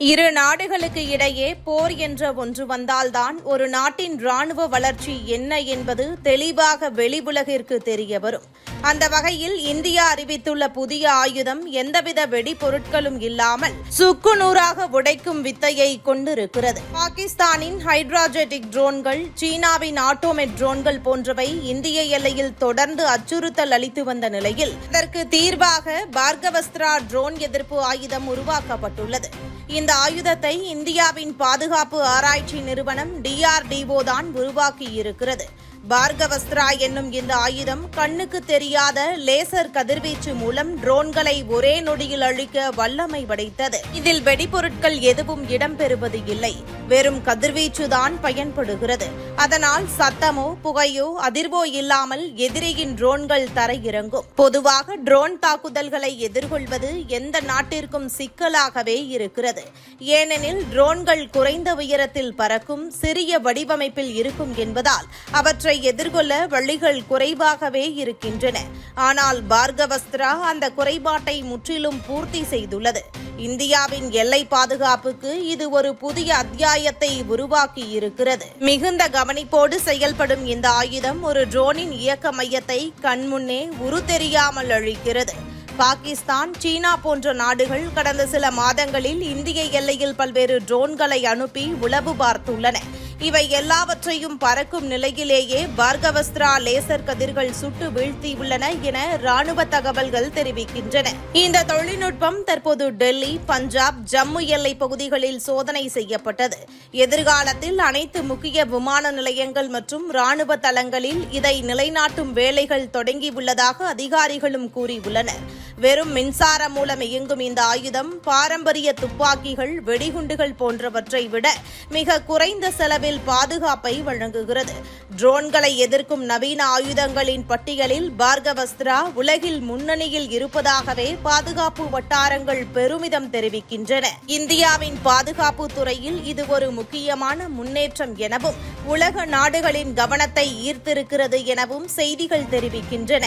இரு நாடுகளுக்கு இடையே போர் என்ற ஒன்று வந்தால்தான் ஒரு நாட்டின் ராணுவ வளர்ச்சி என்ன என்பது தெளிவாக வெளிவுலகிற்கு தெரிய வரும் அந்த வகையில் இந்தியா அறிவித்துள்ள புதிய ஆயுதம் எந்தவித வெடிபொருட்களும் இல்லாமல் சுக்குநூறாக உடைக்கும் வித்தையை கொண்டிருக்கிறது. பாகிஸ்தானின் ஹைட்ராஜெட்டிக் ட்ரோன்கள் சீனாவின் ஆட்டோமெட் ட்ரோன்கள் போன்றவை இந்திய எல்லையில் தொடர்ந்து அச்சுறுத்தல் அளித்து வந்த நிலையில் இதற்கு தீர்வாக பார்கவஸ்திரா ட்ரோன் எதிர்ப்பு ஆயுதம் உருவாக்கப்பட்டுள்ளது. இந்த ஆயுதத்தை இந்தியாவின் பாதுகாப்பு ஆராய்ச்சி நிறுவனம் டிஆர்டிஓ தான் உருவாக்கியிருக்கிறது. பார்கவஸ்திரா என்னும் இந்த ஆயுதம் கண்ணுக்கு தெரியாத லேசர் கதிர்வீச்சு மூலம் ட்ரோன்களை ஒரே நொடியில் அழிக்க வல்லமை படைத்தது. இதில் வெடிபொருட்கள் எதுவும் இடம்பெறுவது இல்லை. வெறும் கதிர்வீச்சுதான் பயன்படுகிறது. அதனால் சத்தமோ புகையோ அதிர்வோ இல்லாமல் எதிரியின் ட்ரோன்கள் தரையிறங்கும். பொதுவாக ட்ரோன் தாக்குதல்களை எதிர்கொள்வது எந்த நாட்டிற்கும் சிக்கலாகவே இருக்கிறது. ஏனெனில் ட்ரோன்கள் குறைந்த உயரத்தில் பறக்கும் சிறிய வடிவமைப்பில் இருக்கும் என்பதால் அவற்றை எதிர்கொள்ள வழிகள் குறைவாகவே இருக்கின்றன. ஆனால் பார்கவஸ்திரா அந்த குறைபாட்டை முற்றிலும் பூர்த்தி செய்துள்ளது. இந்தியாவின் எல்லை பாதுகாப்புக்கு இது ஒரு புதிய அத்தியாயத்தை உருவாக்கி இருக்கிறது. மிகுந்த கவனிப்போடு செயல்படும் இந்த ஆயுதம் ஒரு ட்ரோனின் இயக்க மையத்தை கண்முன்னே உரு தெரியாமல் அழிக்கிறது. பாகிஸ்தான் சீனா போன்ற நாடுகள் கடந்த சில மாதங்களில் இந்திய எல்லையில் பல்வேறு ட்ரோன்களை அனுப்பி உளவு பார்த்துள்ளன. இவை எல்லாவற்றையும் பறக்கும் நிலையிலேயே பார்கவஸ்திரா லேசர் கதிர்கள் சுட்டு வீழ்த்தியுள்ளன என ராணுவ தகவல்கள் தெரிவிக்கின்றன. இந்த தொழில்நுட்பம் தற்போது டெல்லி பஞ்சாப் ஜம்மு எல்லை பகுதிகளில் சோதனை செய்யப்பட்டது. எதிர்காலத்தில் அனைத்து முக்கிய விமான நிலையங்கள் மற்றும் ராணுவ தளங்களில் இதை நிலைநாட்டும் வேலைகள் தொடங்கியுள்ளதாக அதிகாரிகளும் கூறியுள்ளனர். வெறும் மின்சாரம் மூலம் இயங்கும் இந்த ஆயுதம் பாரம்பரிய துப்பாக்கிகள் வெடிகுண்டுகள் போன்றவற்றை விட மிக குறைந்த செலவில் பாதுகாப்பை வழங்குகிறது. ட்ரோன்களை எதிர்க்கும் நவீன ஆயுதங்களின் பட்டியலில் பார்கவஸ்திரா உலகில் முன்னணியில் இருப்பதாகவே பாதுகாப்பு வட்டாரங்கள் பெருமிதம் தெரிவிக்கின்றன. இந்தியாவின் பாதுகாப்பு துறையில் இது ஒரு முக்கியமான முன்னேற்றம் எனவும் உலக நாடுகளின் கவனத்தை ஈர்த்திருக்கிறது எனவும் செய்திகள் தெரிவிக்கின்றன.